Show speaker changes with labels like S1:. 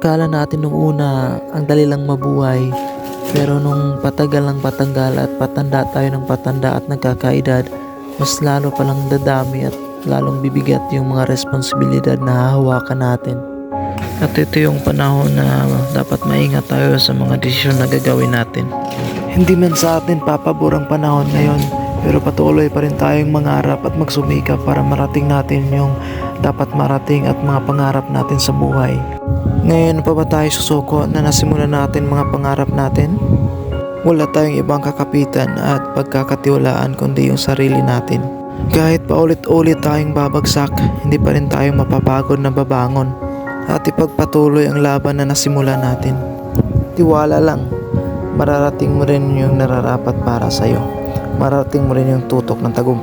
S1: Akala natin nung una ang dali lang mabuhay. Pero nung patagal ng patanggal at patanda tayo ng patanda at nagkakaedad, mas lalo palang dadami at lalong bibigat yung mga responsibilidad na hahawakan natin. At ito yung panahon na dapat maingat tayo sa mga desisyon na gagawin natin. Hindi man sa atin papabor ang panahon ngayon, pero patuloy pa rin tayong mangarap at magsumikap para marating natin yung dapat marating at mga pangarap natin sa buhay. Ngayon pa ba tayo susuko na nasimulan natin mga pangarap natin? Wala tayong ibang kakapitan at pagkakatiwalaan kundi yung sarili natin. Kahit paulit-ulit tayong babagsak, hindi pa rin tayo mapapagod na babangon at ipagpatuloy ang laban na nasimulan natin. Tiwala lang, mararating mo rin yung nararapat para sa'yo. Mararating mo rin yung tutok ng tagumpay.